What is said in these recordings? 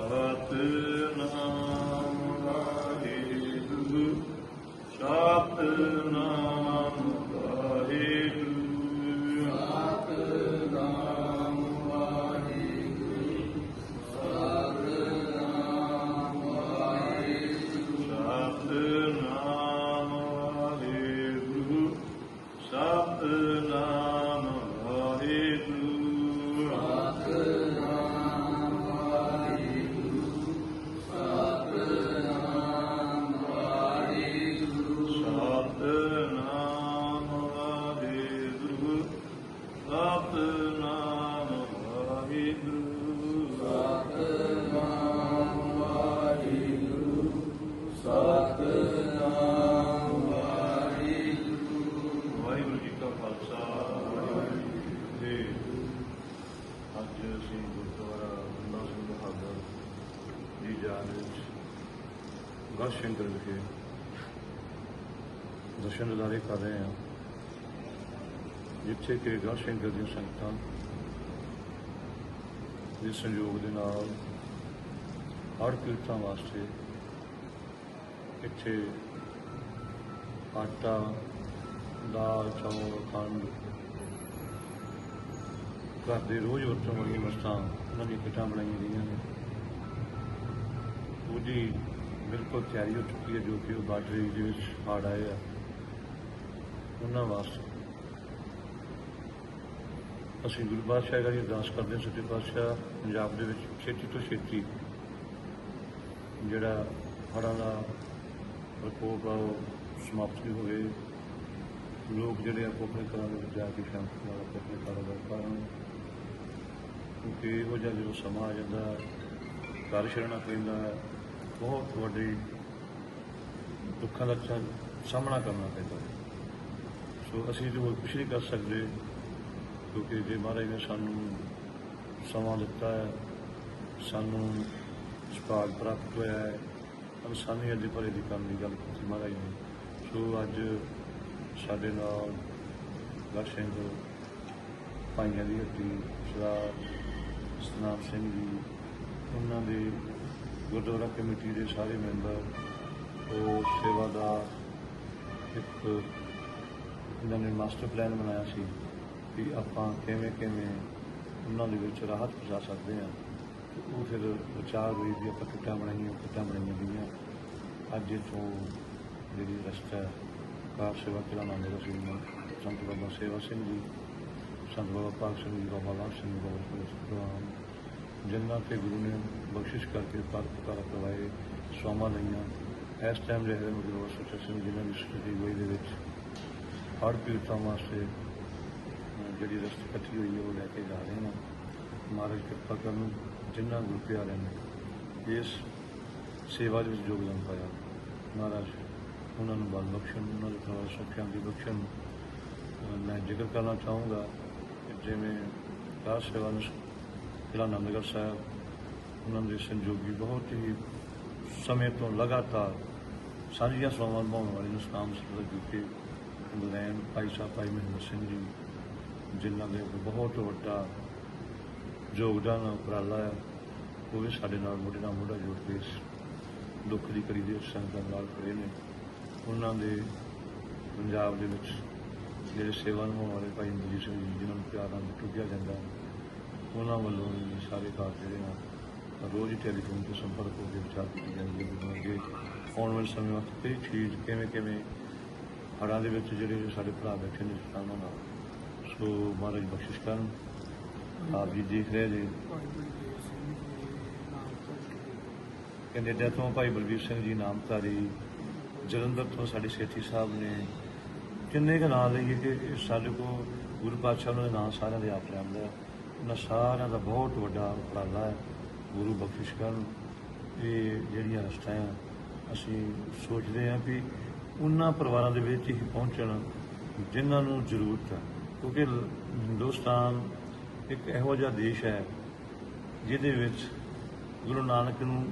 ਸਤਨਾਮ ਵਾਹਿਗੁਰੂ ਸਤਨਾਮ ਵਾਹਿਗੁਰੂ ਸਤਨਾਮ ਵਾਹਿਗੁਰੂ ਸਤਨਾਮ ਵਾਹਿਗੁਰੂ ਸਤਨਾਮ ਵਾਹਿਗੁਰੂ ਸਤਨਾਮ ਵਾਹਿਗੁਰੂ ਵਾਹਿਗੁਰੂ ਜੀ ਕਾ ਖਾਲਸਾ, ਵਾਹਿਗੁਰੂ ਜੀ ਅੱਜ ਅਸੀਂ ਗੁਰਦੁਆਰਾ ਬੰਦਾ ਸਿੰਘ ਬਹਾਦਰ ਦੀ ਯਾਦ ਵਿੱਚ ਗੜਸ਼ੰਕਰ ਵਿਖੇ ਦਰਸ਼ਨ ਦਿਦਾਰੇ ਕਰ ਰਹੇ ਹਾਂ। ਜਿੱਥੇ ਕਿ ਗੜਸ਼ੰਕਰ ਦੀਆਂ ਸੰਗਤਾਂ ਦੇ ਸੰਯੋਗ ਦੇ ਨਾਲ ਹਰ ਕੀਰਤਾਂ ਵਾਸਤੇ ਇੱਥੇ ਆਟਾ, ਦਾਲ, ਚੌਲ, ਖੰਡ। ਘਰ ਦੇ ਰੋਜ਼ ਵਰਤੋਂ ਵਾਲੀਆਂ ਵਸਤਾਂ, ਉਹਨਾਂ ਦੀਆਂ ਕਿੱਟਾਂ ਬਣਾਈਆਂ ਗਈਆਂ ਨੇ। ਉਹਦੀ ਬਿਲਕੁਲ ਤਿਆਰੀ ਹੋ ਚੁੱਕੀ ਹੈ ਜੋ ਕਿ ਉਹ ਬਾਟਰੀ ਦੇ ਵਿੱਚ ਹੜ ਆਏ ਆ। ਉਹਨਾਂ ਵਾਸਤੇ ਅਸੀਂ ਗੁਰੂ ਪਾਤਸ਼ਾਹ ਜੀ ਅਰਦਾਸ ਕਰਦੇ ਹਾਂ, ਸੱਚੇ ਪਾਤਸ਼ਾਹ, ਪੰਜਾਬ ਦੇ ਵਿੱਚ ਛੇਤੀ ਤੋਂ ਛੇਤੀ ਜਿਹੜਾ ਹੜ੍ਹਾਂ ਦਾ ਪ੍ਰਕੋਪ ਆ ਉਹ ਸਮਾਪਤ ਵੀ ਹੋਵੇ ਲੋਕ ਜਿਹੜੇ ਆਪੋ ਆਪਣੇ ਘਰਾਂ ਦੇ ਵਿੱਚ ਜਾ ਕੇ ਸ਼ਾਂਤੀ ਨਾਲ ਆਪਣੇ ਕਾਰੋਬਾਰ ਕਰਨ। ਕਿਉਂਕਿ ਇਹੋ ਜਿਹਾ ਜਦੋਂ ਸਮਾਂ ਆ ਜਾਂਦਾ ਘਰ ਛੱਡਣਾ ਪੈਂਦਾ ਹੈ, ਬਹੁਤ ਵੱਡੀ ਦੁੱਖਾਂ ਦਾ ਸਾਹਮਣਾ ਕਰਨਾ ਪੈਂਦਾ ਸੋ ਅਸੀਂ ਜੋ ਕੁਛ ਨਹੀਂ ਕਰ ਸਕਦੇ ਕਿਉਂਕਿ ਜੇ ਮਹਾਰਾਜ ਨੇ ਸਾਨੂੰ ਸਮਾਂ ਦਿੱਤਾ ਹੈ ਸਾਨੂੰ ਸੁਭਾਗ ਪ੍ਰਾਪਤ ਹੋਇਆ ਹੈ ਇਨਸਾਨੀਅਤ ਦੇ ਭਰੇ ਦੀ ਕੰਮ ਦੀ ਗੱਲ ਕੀਤੀ ਮਹਾਰਾਜ ਨੇ। ਸੋ ਅੱਜ ਸਾਡੇ ਨਾਲ ਲక్ష్ਮਣ ਸਿੰਘ ਭਾਈਆਂ ਦੀ ਹੱਟੀ, ਸਰਦਾਰ ਸਤਨਾਮ ਸਿੰਘ ਜੀ, ਉਹਨਾਂ ਦੇ ਗੁਰਦੁਆਰਾ ਕਮੇਟੀ ਦੇ ਸਾਰੇ ਮੈਂਬਰ, ਉਹ ਸੇਵਾਦਾਰ ਇੱਕ ਇਹਨਾਂ ਨੇ ਮਾਸਟਰ ਪਲਾਨ ਬਣਾਇਆ ਸੀ ਕਿ ਆਪਾਂ ਕਿਵੇਂ ਕਿਵੇਂ ਉਹਨਾਂ ਦੇ ਵਿੱਚ ਰਾਹਤ ਪਹੁੰਚਾ ਸਕਦੇ ਹਾਂ। ਉਹ ਫਿਰ ਵਿਚਾਰ ਹੋਈ ਵੀ ਆਪਾਂ ਕਿੱਟਾਂ ਬਣਾਈਆਂ ਕਿੱਟਾਂ ਬਣਾਈਆਂ ਗਈਆਂ। ਅੱਜ ਤੋਂ ਜਿਹੜੀ ਰਸਤਾ ਕਾਰ ਸੇਵਾ ਚਲਾਉਣਾ ਮੇਰਾ ਸੀ ਸੰਤ ਬਾਬਾ ਸੇਵਾ ਸਿੰਘ ਜੀ ਸੰਤ ਬਾਬਾ ਪਾਕ ਸਿੰਘ ਜੀ ਬਾਬਾ ਲਾਲ ਸਿੰਘ ਜੀ, ਬਾਬਾ ਸੁਖਰਾਮ ਜਿਨ੍ਹਾਂ ਤੇ ਗੁਰੂ ਨੇ ਬਖਸ਼ਿਸ਼ ਕਰਕੇ ਪਰ ਪੁਕਾਰ ਕਰਵਾਏ ਸੋਮਾ ਲਈਆਂ। ਇਸ ਟਾਈਮ ਦੇ ਰਹੇ ਗੁਰੂ ਸੱਚਾ ਸਿੰਘ ਜਿਨ੍ਹਾਂ ਦੀ ਸਥਿਤੀ ਹੋਈ ਦੇ ਵਿੱਚ ਹਰ ਪੀੜਤਾਂ ਵਾਸਤੇ ਜਿਹੜੀ ਰਸਤੇ ਇਕੱਠੀ ਹੋਈ ਹੈ ਉਹ ਲੈ ਕੇ ਜਾ ਰਹੇ ਨੇ। ਮਹਾਰਾਜ ਕਿਰਪਾ ਕਰਨ। ਜਿਨ੍ਹਾਂ ਗੁਰੂ ਪਿਆਰਿਆਂ ਨੇ ਇਸ ਸੇਵਾ ਦੇ ਵਿੱਚ ਯੋਗਦਾਨ ਪਾਇਆ, ਮਹਾਰਾਜ, ਉਹਨਾਂ ਨੂੰ ਬਲ ਬਖਸ਼ਣ, ਉਹਨਾਂ ਦੇ ਪਰਿਵਾਰ ਸੁੱਖਿਆਂ ਦੀ ਬਖਸ਼ਣ। ਮੈਂ ਜ਼ਿਕਰ ਕਰਨਾ ਚਾਹੂੰਗਾ ਜਿਵੇਂ ਦਾਸ ਸੇਵਾ ਨੂੰ ਜ਼ਿਲ੍ਹਾ ਆਨੰਦਗੜ੍ਹ ਸਾਹਿਬ, ਉਹਨਾਂ ਦੇ ਸੰਯੋਗੀ ਬਹੁਤ ਹੀ ਸਮੇਂ ਤੋਂ ਲਗਾਤਾਰ ਸਾਂਝੀਆਂ ਸੇਵਾਵਾਂ ਨਿਭਾਉਣ ਵਾਲੇ ਨੂੰ ਸਨਾਮ ਸਰਦਾਰ ਜੁਕੇ ਇੰਗਲੈਂਡ, ਭਾਈ ਸਾਹਿਬ, ਭਾਈ ਮਹਿੰਦਰ ਸਿੰਘ ਜੀ, ਜਿਨ੍ਹਾਂ ਦੇ ਬਹੁਤ ਵੱਡਾ ਯੋਗਦਾਨ ਉਪਰਾਲਾ ਹੈ, ਉਹ ਵੀ ਸਾਡੇ ਨਾਲ ਮੋਢੇ ਨਾਲ ਮੋਢਾ ਜੋੜ ਕੇ ਇਸ ਦੁੱਖ ਦੀ ਕੜੀ ਦੇ ਸੰਗਤਾਂ ਨਾਲ ਖੜੇ ਨੇ। ਉਹਨਾਂ ਦੇ ਪੰਜਾਬ ਦੇ ਵਿੱਚ ਜਿਹੜੇ ਸੇਵਾ ਨਿਭਾਉਣ ਵਾਲੇ ਭਾਈ ਮਨਜੀਤ ਸਿੰਘ ਜੀ, ਜਿਨ੍ਹਾਂ ਨੂੰ ਪਿਆਰ ਨਾਲ ਟੁੱਟਿਆ ਜਾਂਦਾ ਉਹਨਾਂ ਵੱਲੋਂ ਸਾਰੇ ਕਾਰਜ ਜਿਹੜੇ ਆ, ਰੋਜ਼ ਹੀ ਟੈਲੀਫੋਨ ਤੇ ਸੰਪਰਕ ਹੋ ਕੇ ਵਿਚਾਰ ਕੀਤੀ ਜਾਂਦੀ ਹੈ ਵੀ ਆਉਣ ਵਾਲੇ ਸਮੇਂ ਵਾਸਤੇ ਕਈ ਚੀਜ਼, ਕਿਵੇਂ ਕਿਵੇਂ ਹੜ੍ਹਾਂ ਦੇ ਵਿੱਚ ਜਿਹੜੇ ਸਾਡੇ ਭਰਾ ਬੈਠੇ ਨੇ, ਉਹਨਾਂ ਨਾਲ। ਸੋ ਮਹਾਰਾਜ ਬਖਸ਼ਿਸ਼ ਕਰਨ। ਆਪ ਜੀ ਦੇਖ ਰਹੇ ਜੀ। ਕੈਨੇਡਾ ਤੋਂ ਭਾਈ ਬਲਵੀਰ ਸਿੰਘ ਜੀ ਨਾਮਧਾਰੀ ਜਲੰਧਰ ਤੋਂ ਸਾਡੇ ਸੇਠੀ ਸਾਹਿਬ ਨੇ ਕਿੰਨੇ ਕੁ ਨਾਂ ਲਈਏ ਕਿ ਇਹ ਸਾਡੇ ਕੋਲ ਗੁਰੂ ਪਾਤਸ਼ਾਹ ਉਹਨਾਂ ਦੇ ਨਾਂ ਸਾਰਿਆਂ ਦੇ ਆਪ ਲੈਂਦਾ ਉਹਨਾਂ ਸਾਰਿਆਂ ਦਾ ਬਹੁਤ ਵੱਡਾ ਉਪਰਾਲਾ ਹੈ ਗੁਰੂ ਬਖਸ਼ਿਸ਼ ਕਰਨ। ਇਹ ਜਿਹੜੀਆਂ ਰਸਤਾਂ ਆ ਅਸੀਂ ਸੋਚਦੇ ਹਾਂ ਵੀ ਉਹਨਾਂ ਪਰਿਵਾਰਾਂ ਦੇ ਵਿੱਚ ਹੀ ਪਹੁੰਚਣ ਜਿਨ੍ਹਾਂ ਨੂੰ ਜ਼ਰੂਰਤ ਹੈ। ਕਿਉਂਕਿ ਹਿੰਦੁਸਤਾਨ ਇੱਕ ਇਹੋ ਜਿਹਾ ਦੇਸ਼ ਹੈ ਜਿਹਦੇ ਵਿੱਚ ਗੁਰੂ ਨਾਨਕ ਨੂੰ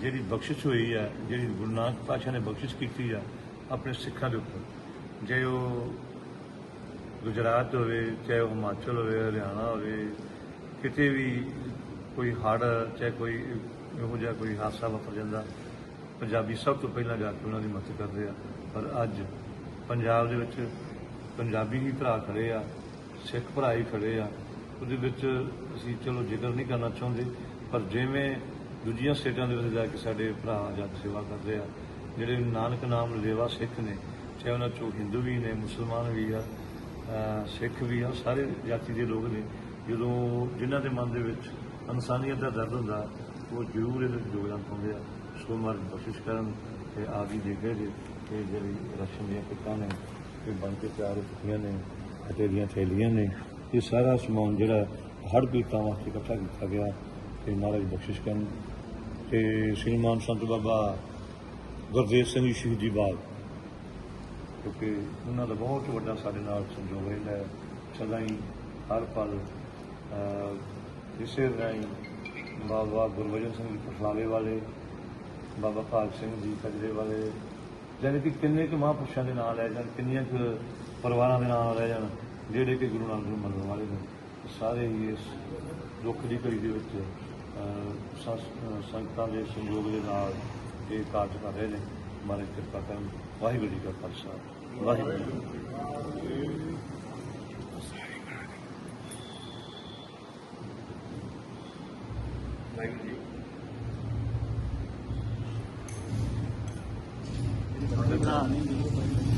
ਜਿਹੜੀ ਬਖਸ਼ਿਸ਼ ਹੋਈ ਹੈ ਜਿਹੜੀ ਗੁਰੂ ਨਾਨਕ ਪਾਤਸ਼ਾਹ ਨੇ ਬਖਸ਼ਿਸ਼ ਕੀਤੀ ਆ, ਆਪਣੇ ਸਿੱਖਾਂ ਦੇ ਉੱਪਰ। ਜੇ ਉਹ ਗੁਜਰਾਤ ਹੋਵੇ, ਚਾਹੇ ਉਹ ਹਿਮਾਚਲ ਹੋਵੇ, ਹਰਿਆਣਾ ਹੋਵੇ, ਕਿਤੇ ਵੀ ਕੋਈ ਹੜ੍ਹ, ਚਾਹੇ ਕੋਈ ਇਹੋ ਜਿਹਾ ਕੋਈ ਹਾਦਸਾ ਵਾਪਰ ਜਾਂਦਾ, ਪੰਜਾਬੀ ਸਭ ਤੋਂ ਪਹਿਲਾਂ ਜਾ ਕੇ ਉਹਨਾਂ ਦੀ ਮਦਦ ਕਰਦੇ ਆ। ਪਰ ਅੱਜ ਪੰਜਾਬ ਦੇ ਵਿੱਚ ਪੰਜਾਬੀ ਹੀ ਭਰਾ ਖੜੇ ਆ, ਸਿੱਖ ਭਰਾ ਹੀ ਖੜੇ ਆ। ਉਹਦੇ ਵਿੱਚ ਅਸੀਂ ਚਲੋ ਜ਼ਿਕਰ ਨਹੀਂ ਕਰਨਾ ਚਾਹੁੰਦੇ, ਪਰ ਜਿਵੇਂ ਦੂਜੀਆਂ ਸਟੇਟਾਂ ਦੇ ਵਿੱਚ ਜਾ ਕੇ ਸਾਡੇ ਭਰਾ ਜਾ ਸੇਵਾ ਕਰਦੇ ਆ, ਜਿਹੜੇ ਨਾਨਕ ਨਾਮ ਲੇਵਾ ਸਿੱਖ ਨੇ, ਚਾਹੇ ਉਹਨਾਂ ਚੋਂ ਹਿੰਦੂ ਵੀ ਨੇ, ਮੁਸਲਮਾਨ ਵੀ ਆ ਸਿੱਖ ਵੀ ਆ ਸਾਰੇ ਜਾਤੀ ਦੇ ਲੋਕ ਨੇ, ਜਦੋਂ ਜਿਨ੍ਹਾਂ ਦੇ ਮਨ ਦੇ ਵਿੱਚ ਇਨਸਾਨੀਅਤ ਦਾ ਦਰਦ ਹੁੰਦਾ, ਉਹ ਜ਼ਰੂਰ ਇਹਦੇ ਵਿੱਚ ਯੋਗਦਾਨ ਪਾਉਂਦੇ ਆ। ਸੋ ਮਰ ਕੋਸ਼ਿਸ਼ ਕਰਨ ਤੇ ਆਪ ਦੇ ਗਏ ਜੇ ਕਿ ਜਿਹੜੀ ਰਸ਼ਨ ਦੀਆਂ ਕਿੱਟਾਂ ਨੇ, ਇਹ ਬਣ ਕੇ ਤਿਆਰ ਕੀਤੀਆਂ ਨੇ, ਅਤੇ ਦੀਆਂ ਥੈਲੀਆਂ ਨੇ ਇਹ ਸਾਰਾ ਸਮਾਨ ਜਿਹੜਾ ਹੜ੍ਹ ਪੀੜਤਾਂ ਵਾਸਤੇ ਇਕੱਠਾ ਕੀਤਾ ਗਿਆ ਤੇ ਮਹਾਰਾਜ ਬਖਸ਼ਿਸ਼ ਕਰਨ। ਤੇ ਸ਼੍ਰੀਮਾਨ ਸੰਤ ਬਾਬਾ ਗੁਰਦੇਵ ਸਿੰਘ ਜੀ ਸ਼ਹੀਦੀ ਬਾਗ, ਕਿਉਂਕਿ ਉਹਨਾਂ ਦਾ ਬਹੁਤ ਵੱਡਾ ਸਾਡੇ ਨਾਲ ਸੰਯੋਗ ਰਹਿੰਦਾ ਹੈ। ਸਦਾ ਹੀ ਹਰ ਪਲ ਇਸੇ ਰਾਹੀਂ ਬਾਬਾ ਗੁਰਬਚਨ ਸਿੰਘ ਜੀ ਪਠਲਾਵੇ ਵਾਲੇ, ਬਾਬਾ ਭਾਗ ਸਿੰਘ ਜੀ ਕਜਰੇ ਵਾਲੇ, ਜਾਣੀ ਕਿ ਕਿੰਨੇ ਕੁ ਮਹਾਂਪੁਰਸ਼ਾਂ ਦੇ ਨਾਲ ਲੈ ਜਾਣ, ਕਿੰਨੀਆਂ ਕੁ ਪਰਿਵਾਰਾਂ ਦੇ ਨਾਲ ਲੈ ਜਾਣ। ਜਿਹੜੇ ਕਿ ਗੁਰੂ ਨਾਨਕ ਨੂੰ ਮੰਨਣ ਵਾਲੇ ਨੇ ਸਾਰੇ ਹੀ ਇਸ ਦੁੱਖ ਦੀ ਘੜੀ ਦੇ ਵਿੱਚ ਸੰਗਤਾਂ ਦੇ ਸੰਯੋਗ ਦੇ ਨਾਲ ਇਹ ਕਾਰਜ ਕਰ ਰਹੇ ਨੇ। ਮਹਾਰਾਜ ਕਿਰਪਾ ਕਰਨ। ਵਾਹਿਗੁਰੂ ਜੀ ਕਾ ਖਾਲਸਾ। ਵਾਹਿਗੁਰੂ ਜੀ ਵਾਹਿਗੁਰੂ ਜੀ